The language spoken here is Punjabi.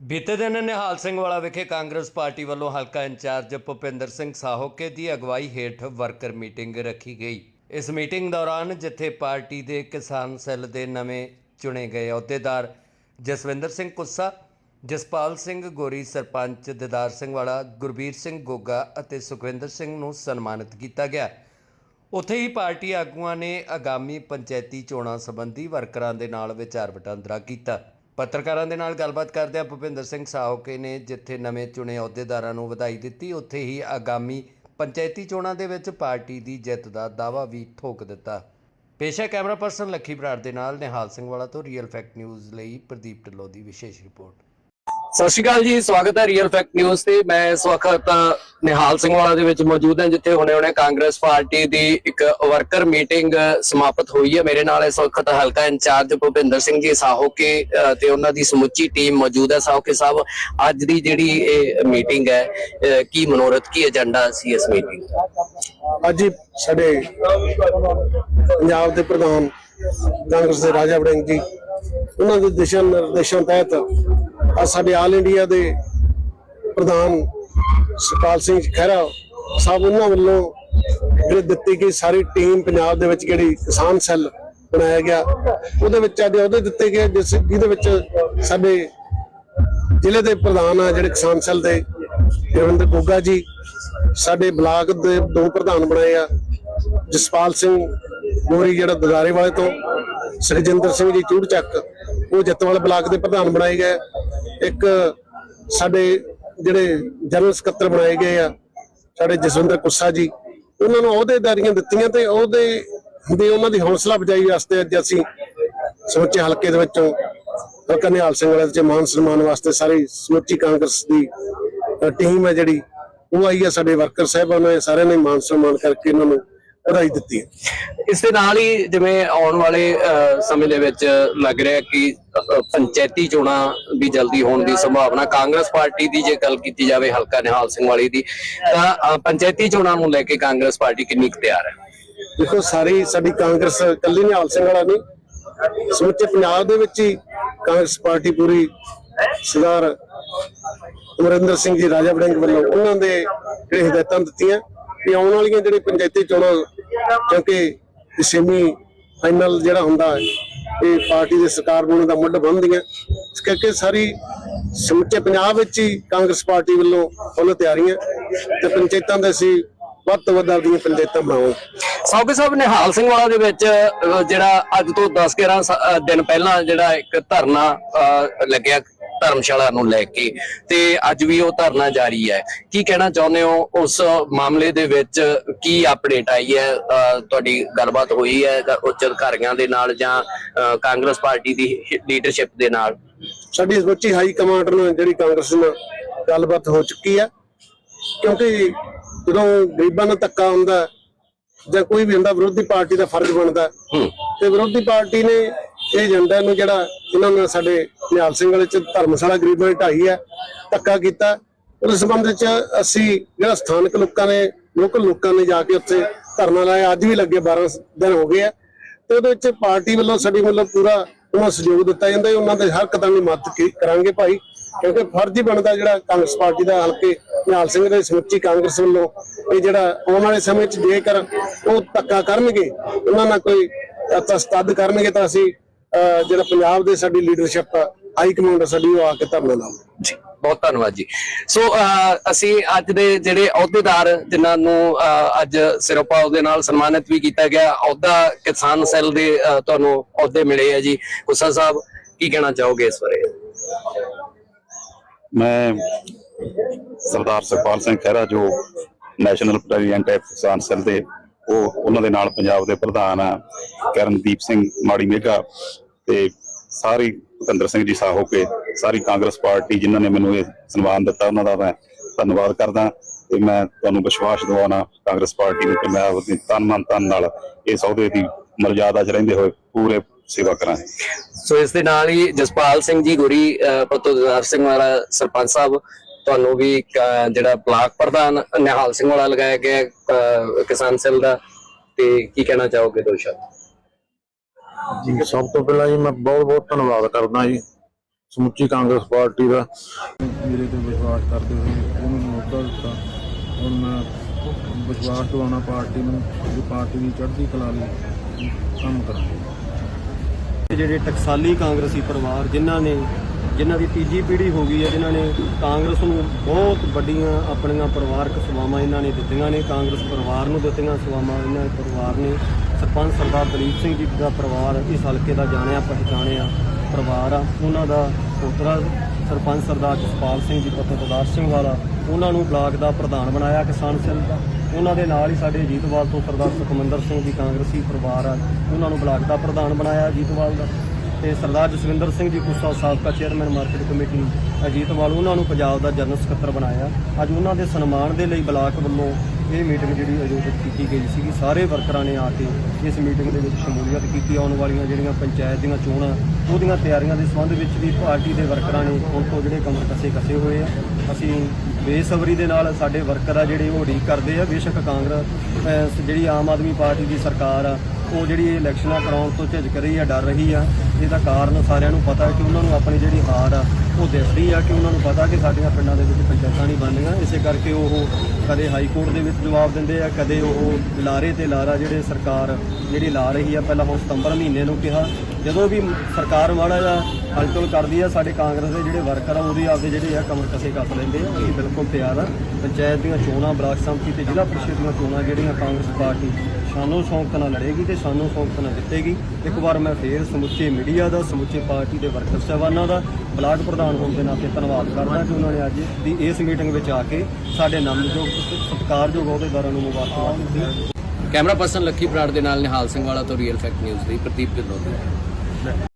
ਬੀਤੇ ਦਿਨ ਨਿਹਾਲ ਸਿੰਘ ਵਾਲਾ ਵਿਖੇ ਕਾਂਗਰਸ ਪਾਰਟੀ ਵੱਲੋਂ ਹਲਕਾ ਇੰਚਾਰਜ ਭੁਪਿੰਦਰ ਸਿੰਘ ਸਾਹੋਕੇ ਦੀ ਅਗਵਾਈ ਹੇਠ ਵਰਕਰ ਮੀਟਿੰਗ ਰੱਖੀ ਗਈ। ਇਸ ਮੀਟਿੰਗ ਦੌਰਾਨ ਜਿੱਥੇ ਪਾਰਟੀ ਦੇ ਕਿਸਾਨ ਸੈੱਲ ਦੇ ਨਵੇਂ ਚੁਣੇ ਗਏ ਅਹੁਦੇਦਾਰ ਜਸਵਿੰਦਰ ਸਿੰਘ ਕੁੱਸਾ, ਜਸਪਾਲ ਸਿੰਘ ਗੋਰੀ, ਸਰਪੰਚ ਦਿਦਾਰ ਸਿੰਘ ਵਾਲਾ, ਗੁਰਬੀਰ ਸਿੰਘ ਗੋਗਾ ਅਤੇ ਸੁਖਵਿੰਦਰ ਸਿੰਘ ਨੂੰ ਸਨਮਾਨਿਤ ਕੀਤਾ ਗਿਆ। ਉੱਥੇ ਹੀ ਪਾਰਟੀ ਆਗੂਆਂ ਨੇ ਆਗਾਮੀ ਪੰਚਾਇਤੀ ਚੋਣਾਂ ਸੰਬੰਧੀ ਵਰਕਰਾਂ ਦੇ ਨਾਲ ਵਿਚਾਰ ਵਟਾਂਦਰਾ ਕੀਤਾ। ਪੱਤਰਕਾਰਾਂ ਦੇ ਨਾਲ ਗੱਲਬਾਤ ਕਰਦਿਆਂ ਭੁਪਿੰਦਰ ਸਿੰਘ ਸਾਹੋਕੇ ਨੇ ਜਿੱਥੇ ਨਵੇਂ ਚੁਣੇ ਅਹੁਦੇਦਾਰਾਂ ਨੂੰ ਵਧਾਈ ਦਿੱਤੀ, ਉੱਥੇ ਹੀ ਆਗਾਮੀ ਪੰਚਾਇਤੀ ਚੋਣਾਂ ਦੇ ਵਿੱਚ ਪਾਰਟੀ ਦੀ ਜਿੱਤ ਦਾ ਦਾਅਵਾ ਵੀ ਠੋਕ ਦਿੱਤਾ। ਪੇਸ਼ਾ ਕੈਮਰਾ ਪਰਸਨ ਲੱਖੀ ਬਰਾੜ ਦੇ ਨਾਲ, ਨਿਹਾਲ ਸਿੰਘ ਵਾਲਾ ਤੋਂ ਰੀਅਲ ਫੈਕਟ ਨਿਊਜ਼ ਲਈ ਪ੍ਰਦੀਪ ਢਿੱਲੋਂ ਦੀ ਵਿਸ਼ੇਸ਼ ਰਿਪੋਰਟ। ਸਤਿ ਸ਼੍ਰੀ ਅਕਾਲ ਜੀ, ਸਵਾਗਤ ਹੈ ਰੀਅਲ ਫੈਕਟ ਨਿਊਜ਼ ਤੇ। ਮੈਂ ਇਸ ਵਕਤ ਨਿਹਾਲ ਸਿੰਘ ਵਾਲਾ ਦੇ ਵਿੱਚ ਮੌਜੂਦ ਹਾਂ, ਜਿੱਥੇ ਹੁਣੇ ਹੁਣੇ ਕਾਂਗਰਸ ਪਾਰਟੀ ਦੀ ਇੱਕ ਵਰਕਰ ਮੀਟਿੰਗ ਸਮਾਪਤ ਹੋਈ ਹੈ। ਮੇਰੇ ਨਾਲ ਇਸ ਵਕਤ ਹਲਕਾ ਇੰਚਾਰਜ ਭੁਪਿੰਦਰ ਸਿੰਘ ਜੀ ਸਾਹੋਕੇ ਤੇ ਉਹਨਾਂ ਦੀ ਸਮੁੱਚੀ ਟੀਮ ਮੌਜੂਦ ਹੈ। ਸਾਹੋਕੇ ਸਾਹਿਬ, ਅੱਜ ਦੀ ਜਿਹੜੀ ਇਹ ਮੀਟਿੰਗ ਹੈ ਕੀ ਮਨੋਰਥ, ਕੀ ਏਜੰਡਾ ਸੀ ਇਸ ਮੀਟਿੰਗ ਅੱਜ ਸਾਡੇ ਪੰਜਾਬ ਦੇ ਪ੍ਰਧਾਨ ਕਾਂਗਰਸ ਦੇ ਰਾਜਾ ਵੜਿੰਗ ਜੀ, ਉਹਨਾਂ ਦੇ ਦਿਸ਼ਾ ਨਿਰਦੇਸ਼ਾਂ ਤਹਿਤ ਅੱਜ ਸਾਡੇ ਆਲ ਇੰਡੀਆ ਦੇ ਪ੍ਰਧਾਨ ਸੁਖਪਾਲ ਸਿੰਘ ਖਹਿਰਾ ਸਾਹਿਬ ਉਹਨਾਂ ਵੱਲੋਂ ਜਿਹੜੇ ਦਿੱਤੀ ਗਈ ਸਾਰੀ ਟੀਮ ਪੰਜਾਬ ਦੇ ਵਿੱਚ ਜਿਹੜੀ ਕਿਸਾਨ ਸੈੱਲ ਬਣਾਇਆ ਗਿਆ, ਉਹਦੇ ਵਿੱਚ ਅੱਜ ਉਹਦੇ ਦਿੱਤੇ ਗਏ, ਜਿਸ ਜਿਹਦੇ ਵਿੱਚ ਸਾਡੇ ਜ਼ਿਲ੍ਹੇ ਦੇ ਪ੍ਰਧਾਨ ਆ ਜਿਹੜੇ ਕਿਸਾਨ ਸੈੱਲ ਦੇ ਰਵਿੰਦਰ ਗੋਗਾ ਜੀ, ਸਾਡੇ ਬਲਾਕ ਦੇ ਦੋ ਪ੍ਰਧਾਨ ਬਣਾਏ ਆ, ਜਸਪਾਲ ਸਿੰਘ ਗੋਰੀ ਜਿਹੜਾ ਦਦਾਰੇ ਵਾਲੇ ਤੋਂ ਸੁਖਜਿੰਦਰ ਸਿੰਘ ਜੀ ਚੂੜਚੱਕ, ਉਹ ਜੱਤਵਾਲ ਬਲਾਕ ਦੇ ਪ੍ਰਧਾਨ ਬਣਾਏ ਗਏ। ਇੱਕ ਸਾਡੇ ਜਿਹੜੇ ਜਨਰਲ ਸਕੱਤਰ ਬਣਾਏ ਗਏ ਆ, ਸਾਡੇ ਜਸਵਿੰਦਰ ਕੁੱਸਾ ਜੀ, ਉਹਨਾਂ ਨੂੰ ਅਹੁਦੇਦਾਰੀਆਂ ਦਿੱਤੀਆਂ ਤੇ ਉਹਦੇ ਦੇ ਉਹਨਾਂ ਦੀ ਹੌਸਲਾ ਅਫਜ਼ਾਈ ਵਾਸਤੇ ਅੱਜ ਅਸੀਂ ਸਮੁੱਚੇ ਹਲਕੇ ਦੇ ਵਿੱਚੋਂ ਹਲਕਾ ਨਿਹਾਲ ਸਿੰਘ ਵਾਲੇ ਦੇ ਮਾਨ ਸਨਮਾਨ ਵਾਸਤੇ ਸਾਰੀ ਸਮੁੱਚੀ ਕਾਂਗਰਸ ਦੀ ਟੀਮ ਹੈ ਜਿਹੜੀ, ਉਹ ਆਈ ਹੈ ਸਾਡੇ ਵਰਕਰ ਸਾਹਿਬਾਨ ਨੇ ਸਾਰਿਆਂ ਨੇ ਮਾਨ ਸਨਮਾਨ ਕਰਕੇ ਇਹਨਾਂ ਨੂੰ ਵਧਾਈ ਦਿੱਤੀ ਹੈ। ਇਸ ਦੇ ਨਾਲ ਹੀ ਜਿਵੇਂ ਆਉਣ ਵਾਲੇ ਸਮੇਂ ਦੇ ਵਿੱਚ ਲੱਗ ਰਿਹਾ ਕਿ ਪੰਚਾਇਤੀ ਚੋਣਾਂ ਵੀ ਜਲਦੀ ਹੋਣ ਦੀ ਸੰਭਾਵਨਾ ਕਾਂਗਰਸ ਪਾਰਟੀ ਦੀ ਜੇ ਗੱਲ ਕੀਤੀ ਜਾਵੇ ਹਲਕਾ ਨਿਹਾਲ ਸਿੰਘ ਵਾਲੀ ਦੀ ਤਾਂ ਪੰਚਾਇਤੀ ਚੋਣਾਂ ਨੂੰ ਲੈ ਕੇ ਕਾਂਗਰਸ ਪਾਰਟੀ ਕਿੰਨੀ ਤਿਆਰ ਹੈ? ਦੇਖੋ ਸਾਰੀ ਸਾਡੀ ਕਾਂਗਰਸ ਕੱਲੀ ਨਿਹਾਲ ਸਿੰਘ ਵਾਲਾ ਨਹੀਂ ਸਮੁੱਚੇ ਪੰਜਾਬ ਦੇ ਵਿੱਚ ਹੀ ਕਾਂਗਰਸ ਪਾਰਟੀ ਪੂਰੀ ਸਰਦਾਰ ਅਮਰਿੰਦਰ ਸਿੰਘ ਜੀ ਰਾਜਾ ਵੜਿੰਗ ਵੱਲੋਂ ਉਹਨਾਂ ਦੇ ਜਿਹੜੇ ਹਦਾਇਤਾਂ ਦਿੱਤੀਆਂ ਕਿ ਆਉਣ ਵਾਲੀਆਂ ਜਿਹੜੇ ਪੰਚਾਇਤੀ ਚੋਣਾਂ ਕਿਉਂਕਿ ਸੈਮੀ ਫਾਈਨਲ ਜਿਹੜਾ ਹੁੰਦਾ ਹੈ, ਇਹ ਪਾਰਟੀ ਦੇ ਸਰਕਾਰ ਬਣਨ ਦਾ ਮੁੱਢ ਬਣਦੀਆਂ। ਇਸ ਕਰਕੇ ਸਾਰੀ ਸਮੁੱਚੇ ਪੰਜਾਬ ਵਿੱਚ ਹੀ ਕਾਂਗਰਸ ਪਾਰਟੀ ਵੱਲੋਂ ਫੁੱਲ ਤਿਆਰੀਆਂ ਤੇ ਪੰਚਾਇਤਾਂ ਦੇ ਅਸੀਂ ਵੱਧ ਤੋਂ ਵੱਧ ਆਪਦੀਆਂ ਪੰਚਾਇਤਾਂ ਬਣਾਵਾਂਗੇ। ਸੌਕੇ ਸਾਹਿਬ ਨਿਹਾਲ ਸਿੰਘ ਵਾਲਾ ਦੇ ਵਿੱਚ ਜਿਹੜਾ ਅੱਜ ਤੋਂ 10 11 ਦਿਨ ਪਹਿਲਾਂ ਜਿਹੜਾ ਇੱਕ ਧਰਨਾ ਲੱਗਿਆ। ਧਰਮਸ਼ਾਲਾ ਨੂੰ ਲੈ ਕੇ ਤੇ ਅੱਜ ਵੀ ਉਹ ਧਰਨਾ ਜਾਰੀ ਹੈ। ਕੀ ਕਹਿਣਾ ਚਾਹੁੰਦੇ ਹੋ? ਉਸ ਮਾਮਲੇ ਦੇ ਵਿੱਚ ਕੀ ਅਪਡੇਟ ਆਈ ਹੈ? ਤੁਹਾਡੀ ਗੱਲਬਾਤ ਹੋਈ ਹੈ ਉੱਚ ਅਧਿਕਾਰੀਆਂ ਦੇ ਨਾਲ ਜਾਂ ਕਾਂਗਰਸ ਪਾਰਟੀ ਦੀ ਲੀਡਰਸ਼ਿਪ ਦੇ ਨਾਲ? ਸਾਡੀ ਸਮੁੱਚੀ ਹਾਈ ਕਮਾਂਡ ਨਾਲ ਜਿਹੜੀ ਕਾਂਗਰਸ ਨਾਲ ਗੱਲਬਾਤ ਹੋ ਚੁੱਕੀ ਆ ਕਿਉਂਕਿ ਜਦੋਂ ਗਰੀਬਾਂ ਨੂੰ ਧੱਕਾ ਹੁੰਦਾ ਹੈ, ਜਾਂ ਕੋਈ ਵੀ ਹੁੰਦਾ ਵਿਰੋਧੀ ਪਾਰਟੀ ਦਾ ਫਰਜ਼ ਬਣਦਾ ਹੈ। ਹੂੰ। ਤੇ ਵਿਰੋਧੀ ਪਾਰਟੀ ਨੇ ਇਹ ਏਜੰਡਾ ਨੂੰ ਜਿਹੜਾ ਇਹਨਾਂ ਨੇ ਸਾਡੇ ਨਿਹਾਲ ਸਿੰਘ ਵਾਲੇ ਚ ਧਰਮਸ਼ਾਲਾ ਗਰੀਬਾਂ ਦੀ ਢਾਈ ਹੈ, ਧੱਕਾ ਕੀਤਾ। ਉਸ ਸੰਬੰਧ ਵਿੱਚ ਅਸੀਂ ਜਿਹੜਾ ਸਥਾਨਕ ਲੋਕਾਂ ਨੇ, ਲੋਕਲ ਲੋਕਾਂ ਨੇ ਜਾ ਕੇ ਉੱਥੇ ਧਰਨਾ ਲਾਇਆ। ਅੱਜ ਵੀ ਲੱਗੇ 12 ਦਿਨ ਹੋ ਗਏ ਆ। ਤੇ ਉਹਦੇ ਵਿੱਚ ਪਾਰਟੀ ਵੱਲੋਂ ਸਾਡੀ ਵੱਲੋਂ ਪੂਰਾ ਉਹਨਾਂ ਸਹਿਯੋਗ ਦਿੱਤਾ ਜਾਂਦਾ ਹੈ। ਉਹਨਾਂ ਦੇ ਹਰ ਕਦਮ ਦੀ ਮਦਦ ਕਰਾਂਗੇ ਭਾਈ। ਕਿਉਂਕਿ ਫਰਜ਼ ਹੀ ਬਣਦਾ ਜਿਹੜਾ ਕਾਂਗਰਸ ਪਾਰਟੀ ਦਾ ਹਲਕੇ ਨਿਹਾਲ ਸਿੰਘ ਦੇ ਸਮੁੱਚੀ ਕਾਂਗਰਸ ਵੱਲੋਂ ਇਹ ਜਿਹੜਾ ਆਉਣ ਵਾਲੇ ਸਮੇਂ 'ਚ ਜੇਕਰ ਉਹ ਧੱਕਾ ਕਰਨਗੇ, ਉਹਨਾਂ ਨਾਲ ਕੋਈ ਤਸਤਦ ਕਰਨਗੇ ਤਾਂ ਅਸੀਂ ਜਿਹੜਾ ਪੰਜਾਬ ਦੇ ਸਾਡੀ ਲੀਡਰਸ਼ਿਪ ਹਾਈ ਕਮਾਂਡ ਸਾਡੀ ਉਹ ਆ ਕੇ ਧਰਨਾ ਲਾਉਂਗੇ ਜੀ ਬਹੁਤ ਧੰਨਵਾਦ ਜੀ। ਸੋ ਅਸੀਂ ਅੱਜ ਦੇ ਜਿਹੜੇ ਅਹੁਦੇਦਾਰ ਜਿਨ੍ਹਾਂ ਨੂੰ ਅੱਜ ਸਿਰੋਪਾ ਦੇ ਨਾਲ ਸਨਮਾਨਿਤ ਵੀ ਕੀਤਾ ਗਿਆ ਅਹੁਦਾ ਕਿਸਾਨ ਸੈੱਲ ਦੇ ਤੁਹਾਨੂੰ ਅਹੁਦੇ ਮਿਲੇ ਆ ਜੀ। ਗੁੱਸਾ ਸਾਹਿਬ ਕੀ ਕਹਿਣਾ ਚਾਹੋਗੇ ਇਸ ਬਾਰੇ? ਮੈਂ ਸਰਦਾਰ ਸੁਖਪਾਲ ਸਿੰਘ ਖਹਿਰਾ ਜੋ ਨੈਸ਼ਨਲ ਪ੍ਰੈਜ਼ੀਡੈਂਟ ਹੈ ਕਿਸਾਨ ਸੈੱਲ ਦੇ ਉਹ ਉਹਨਾਂ ਦੇ ਨਾਲ ਪੰਜਾਬ ਦੇ ਪ੍ਰਧਾਨ ਆ, ਕਰਨਦੀਪ ਸਿੰਘ ਮਾੜੀ ਮੇਘਾ ਤੇ ਸਾਰੀ ਭੁਪਿੰਦਰ ਸਿੰਘ ਜੀ ਸਾਹੋ ਕੇ, ਸਾਰੀ ਕਾਂਗਰਸ ਪਾਰਟੀ ਜਿਨ੍ਹਾਂ ਨੇ ਮੈਨੂੰ ਇਹ ਸਨਮਾਨ ਦਿੱਤਾ, ਉਹਨਾਂ ਦਾ ਮੈਂ ਧੰਨਵਾਦ ਕਰਦਾ ਤੇ ਮੈਂ ਤੁਹਾਨੂੰ ਵਿਸ਼ਵਾਸ ਦਿਵਾਉਣਾ ਕਾਂਗਰਸ ਪਾਰਟੀ ਨੂੰ ਕਿ ਮੈਂ ਆਪਣੀ ਤਨ ਮਨ ਧਨ ਨਾਲ ਇਸ ਅਹੁਦੇ ਦੀ ਮਰਜ਼ਾਦਾ 'ਚ ਰਹਿੰਦੇ ਹੋਏ ਪੂਰੇ ਸੇਵਾ ਕਰਾਂ ਸੋ ਇਸ ਦੇ ਨਾਲ ਹੀ ਜਸਪਾਲ ਸਿੰਘ ਜੀ, ਗੁਰੀ ਪਤੋਦਰ ਸਿੰਘ ਵਾਲਾ ਸਰਪੰਚ ਸਾਹਿਬ ਤੁਹਾਨੂੰ ਵੀ ਜਿਹੜਾ ਬਲਾਕ ਪ੍ਰਧਾਨ ਨਿਹਾਲ ਸਿੰਘ ਵਾਲਾ ਲਗਾਇਆ ਗਿਆ ਕਿਸਾਨ ਸੈੱਲ ਦਾ। ਤੇ ਕੀ ਕਹਿਣਾ ਚਾਹੋਗੇ ਦੋ ਸ਼ਬਦ? ਜੀ ਸਭ ਤੋਂ ਪਹਿਲਾਂ ਜੀ ਮੈਂ ਬਹੁਤ ਬਹੁਤ ਧੰਨਵਾਦ ਕਰਦਾ ਜੀ ਸਮੁੱਚੀ ਕਾਂਗਰਸ ਪਾਰਟੀ ਦਾ। ਮੇਰੇ ਤੇ ਵਿਸ਼ਵਾਸ ਕਰਦੇ ਹੋਏ ਉਹਨੂੰ ਮੌਕਾ ਦਿੱਤਾ। ਔਰ ਮੈਂ ਵਿਸ਼ਵਾਸ ਦਿਵਾਉਣਾ ਪਾਰਟੀ ਨੂੰ ਕਿ ਪਾਰਟੀ ਦੀ ਚੜ੍ਹਦੀ ਕਲਾ ਲਈ ਕੰਮ ਕਰਾਂਗੇ। ਜਿਹੜੇ ਟਕਸਾਲੀ ਕਾਂਗਰਸੀ ਪਰਿਵਾਰ ਜਿਨ੍ਹਾਂ ਨੇ ਜਿਨ੍ਹਾਂ ਦੀ ਤੀਜੀ ਪੀੜ੍ਹੀ ਹੋ ਗਈ ਹੈ, ਜਿਨ੍ਹਾਂ ਨੇ ਕਾਂਗਰਸ ਨੂੰ ਬਹੁਤ ਵੱਡੀਆਂ ਆਪਣੀਆਂ ਪਰਿਵਾਰਕ ਸੇਵਾਵਾਂ ਇਹਨਾਂ ਨੇ ਦਿੱਤੀਆਂ ਨੇ, ਕਾਂਗਰਸ ਪਰਿਵਾਰ ਨੂੰ ਦਿੱਤੀਆਂ ਸੇਵਾਵਾਂ ਇਹਨਾਂ ਦੇ ਪਰਿਵਾਰ ਨੇ। ਸਰਪੰਚ ਸਰਦਾਰ ਦਲੀਪ ਸਿੰਘ ਜੀ ਦਾ ਪਰਿਵਾਰ ਇਸ ਹਲਕੇ ਦਾ ਜਾਣਿਆ, ਪਹਿਚਾਣਿਆ ਪਰਿਵਾਰ ਆ। ਉਹਨਾਂ ਦਾ ਪੋਤਰਾ ਸਰਪੰਚ ਸਰਦਾਰ ਜਸਪਾਲ ਸਿੰਘ ਜੀ, ਪੁੱਤਰ ਦਦਾਰ ਸਿੰਘ ਵਾਲਾ, ਉਹਨਾਂ ਨੂੰ ਬਲਾਕ ਦਾ ਪ੍ਰਧਾਨ ਬਣਾਇਆ ਕਿਸਾਨ ਸੈੱਲ ਦਾ। ਉਹਨਾਂ ਦੇ ਨਾਲ ਹੀ ਸਾਡੇ ਅਜੀਤਵਾਲ ਤੋਂ ਸਰਦਾਰ ਸੁਖਮੰਦਰ ਸਿੰਘ ਜੀ ਕਾਂਗਰਸੀ ਪਰਿਵਾਰ ਆ। ਉਹਨਾਂ ਨੂੰ ਬਲਾਕ ਦਾ ਪ੍ਰਧਾਨ ਬਣਾਇਆ ਅਜੀਤਵਾਲ ਦਾ। ਤੇ ਸਰਦਾਰ ਜਸਵਿੰਦਰ ਸਿੰਘ ਜੀ ਕੁੱਸਾ ਸਾਬਕਾ ਚੇਅਰਮੈਨ ਮਾਰਕੀਟ ਕਮੇਟੀ ਅਜੀਤਵਾਲ ਉਹਨਾਂ ਨੂੰ ਪੰਜਾਬ ਦਾ ਜਨਰਲ ਸਕੱਤਰ ਬਣਾਇਆ। ਅੱਜ ਉਹਨਾਂ ਦੇ ਸਨਮਾਨ ਦੇ ਲਈ ਬਲਾਕ ਵੱਲੋਂ ਇਹ ਮੀਟਿੰਗ ਜਿਹੜੀ ਆਯੋਜਿਤ ਕੀਤੀ ਗਈ ਸੀਗੀ। ਸਾਰੇ ਵਰਕਰਾਂ ਨੇ ਆ ਕੇ ਇਸ ਮੀਟਿੰਗ ਦੇ ਵਿੱਚ ਸ਼ਮੂਲੀਅਤ ਕੀਤੀ। ਆਉਣ ਵਾਲੀਆਂ ਜਿਹੜੀਆਂ ਪੰਚਾਇਤ ਦੀਆਂ ਚੋਣਾਂ, ਉਹਦੀਆਂ ਤਿਆਰੀਆਂ ਦੇ ਸੰਬੰਧ ਵਿੱਚ ਵੀ ਪਾਰਟੀ ਦੇ ਵਰਕਰਾਂ ਨੇ ਹੁਣ ਤੋਂ ਜਿਹੜੇ ਕਮਰ ਕੱਸੇ ਕੱਸੇ ਹੋਏ ਆ। ਅਸੀਂ ਬੇਸਬਰੀ ਦੇ ਨਾਲ ਸਾਡੇ ਵਰਕਰ ਆ ਜਿਹੜੇ ਉਹ ਉਡੀਕ ਕਰਦੇ ਆ। ਬੇਸ਼ੱਕ ਕਾਂਗਰਸ ਜਿਹੜੀ ਆਮ ਆਦਮੀ ਪਾਰਟੀ ਦੀ ਸਰਕਾਰ ਆ ਉਹ ਜਿਹੜੀ ਇਲੈਕਸ਼ਨਾਂ ਕਰਾਉਣ ਤੋਂ ਝਿਜਕ ਰਹੀ ਆ, ਡਰ ਰਹੀ ਆ। ਇਹਦਾ ਕਾਰਨ ਸਾਰਿਆਂ ਨੂੰ ਪਤਾ ਕਿ ਉਹਨਾਂ ਨੂੰ ਆਪਣੀ ਜਿਹੜੀ ਹਾਰ ਆ, ਉਹ ਦਿਸਦੀ ਆ ਕਿ ਉਹਨਾਂ ਨੂੰ ਪਤਾ ਕਿ ਸਾਡੀਆਂ ਪਿੰਡਾਂ ਦੇ ਵਿੱਚ ਪੰਚਾਇਤਾਂ ਨਹੀਂ ਬਣਦੀਆਂ ਇਸੇ ਕਰਕੇ ਉਹ ਕਦੇ ਹਾਈ ਕੋਰਟ ਦੇ ਵਿੱਚ ਜਵਾਬ ਦਿੰਦੇ ਆ, ਕਦੇ ਉਹ ਲਾਰੇ ਤੇ ਲਾਰਾ ਜਿਹੜੇ ਸਰਕਾਰ ਜਿਹੜੀ ਲਾ ਰਹੀ ਆ, ਪਹਿਲਾਂ ਹੁਣ ਸਤੰਬਰ ਮਹੀਨੇ ਨੂੰ ਕਿਹਾ। ਜਦੋਂ ਵੀ ਸਰਕਾਰ ਮਾੜਾ ਜਿਹਾ ਹਲਚਲ ਕਰਦੀ ਆ, ਸਾਡੇ ਕਾਂਗਰਸ ਦੇ ਜਿਹੜੇ ਵਰਕਰ ਆ, ਉਹਦੇ ਆਪਦੇ ਜਿਹੜੇ ਆ ਕਮਰ ਕਸੇ ਕੱਸ ਲੈਂਦੇ ਆ ਇਹ ਬਿਲਕੁਲ ਤਿਆਰ ਆ। ਪੰਚਾਇਤ ਦੀਆਂ ਚੋਣਾਂ ਬਲਾਕ ਸੰਮਤੀ ਤੇ ਜ਼ਿਲ੍ਹਾ ਪ੍ਰੀਸ਼ਦ ਦੀਆਂ ਚੋਣਾਂ ਜਿਹੜੀਆਂ ਕਾਂਗਰਸ ਪਾਰਟੀ ਸਾਨੂੰ ਸ਼ੌਂਕ ਨਾਲ ਲੜੇਗੀ ਤੇ ਸਾਨੂੰ ਸ਼ੌਂਕ ਨਾਲ ਜਿੱਤੇਗੀ। ਇੱਕ ਵਾਰ ਮੈਂ ਫੇਰ ਸਮੁੱਚੇ ਮੀਡੀਆ ਦਾ, ਸਮੁੱਚੇ ਪਾਰਟੀ ਦੇ ਵਰਕਰ ਸਾਹਿਬਾਨਾਂ ਦਾ ਬਲਾਕ ਪ੍ਰਧਾਨ ਹੋਣ ਦੇ ਨਾਤੇ ਧੰਨਵਾਦ ਕਰਦਾ ਕਿ ਉਹਨਾਂ ਨੇ ਅੱਜ ਦੀ ਇਸ ਮੀਟਿੰਗ ਵਿੱਚ ਆ ਕੇ ਸਾਡੇ ਨਾਮਯੋਗ, ਸਤਿਕਾਰਯੋਗ ਅਹੁਦੇਦਾਰਾਂ ਨੂੰ ਮੁਬਾਰਕਬਾਦ ਦਿੱਤੀ। ਕੈਮਰਾ ਪਰਸਨ ਲੱਕੀ ਬਰਾੜ ਦੇ ਨਾਲ ਨਿਹਾਲ ਸਿੰਘ ਵਾਲਾ ਤੋਂ ਰੀਅਲ ਫੈਕਟ ਨਿਊਜ਼ ਲਈ ਪ੍ਰਦੀਪ ਢਿੱਲੋਂ ਦੀ।